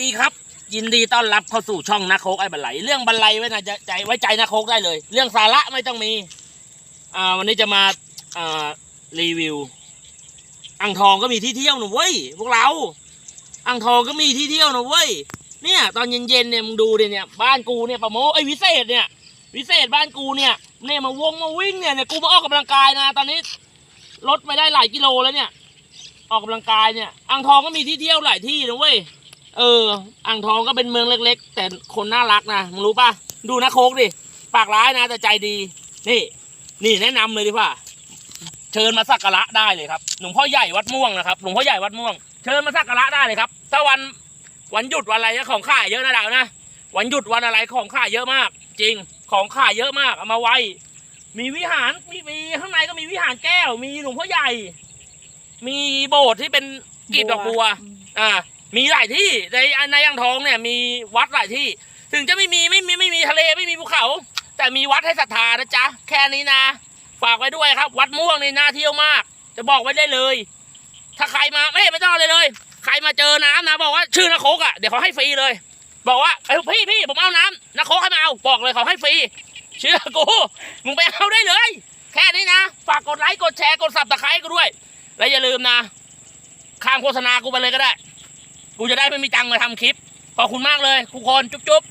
ดีครับ ยินดีต้อนรับเข้าสู่ช่องนาโคกไอ้บันไลเรื่องบันไลไว้นะใจไว้ใจนาโคกได้เลย เรื่องสาระไม่ต้องมีอ่าวันนี้จะมาอ่ารีวิว อ่างทองก็มีที่เที่ยวหนูเว้ยพวกเรา อ่างทองก็มีที่เที่ยวหนูเว้ยเนี่ย ตอนเย็นๆเนี่ยมึงดูดิเนี่ยบ้านกูเนี่ยปะโมไอ้วิเศษเนี่ยวิเศษบ้านกูเนี่ยเนี่ยมาวงมาวิ่งเนี่ยเนี่ยกูมาออกกำลังกายนะ ตอนนี้ลดไปได้หลายกิโลแล้วเนี่ย ออกกำลังกายเนี่ยอ่างทองก็มีที่เที่ยวหลายที่นะเว้ย เออ อ่างทองก็เป็นเมืองเล็ก ๆ แต่คนน่ารักนะมึงรู้ป่ะ ดูนะโคกดิ ปากร้ายนะแต่ใจดี นี่ นี่แนะนำเลยดีกว่าเชิญมาสักการะได้เลยครับ หลวงพ่อใหญ่วัดม่วงนะครับ หลวงพ่อใหญ่วัดม่วง เชิญมาสักการะได้เลยครับ ถ้าวันวันหยุดวันอะไรนะของข่ายเยอะนะดาวนะ วันหยุดวันอะไรของข่ายเยอะมาก จริง ของข่ายเยอะมากเอามาไว้ มีวิหาร มีมีข้างในก็มีวิหารแก้ว มีหลวงพ่อใหญ่ มีโบสถ์ที่เป็นกลีบดอกบัว อ่า มีหลายที่ในในอ่างทองเนี่ยมีวัดหลายที่ ถึงจะไม่มีไม่มีไม่มีทะเลไม่มีภูเขา แต่มีวัดให้ศรัทธานะจ๊ะแค่นี้นะ ฝากไว้ด้วยครับ วัดม่วงในน่าเที่ยวมาก จะบอกไว้ได้เลย ถ้าใครมาไม่ไม่ต้องเลยเลย ใครมาเจอน้ำนะบอกว่าชื่อนาโคกอะเดี๋ยวเขาให้ฟรีเลย บอกว่าเอ้พี่พี่ผมเอาน้ำนาโคกให้มาเอาบอกเลยเขาให้ฟรีเชื่อกูมึงไปเอาได้เลย แค่นี้นะ ฝากกดไลค์กดแชร์กดสับตะไคร้กูด้วย และอย่าลืมนะข้ามโฆษณากูไปเลยก็ได้ กูจะได้ไม่มีตังค์มาทำคลิป ขอบคุณมากเลยทุกคน จุ๊บ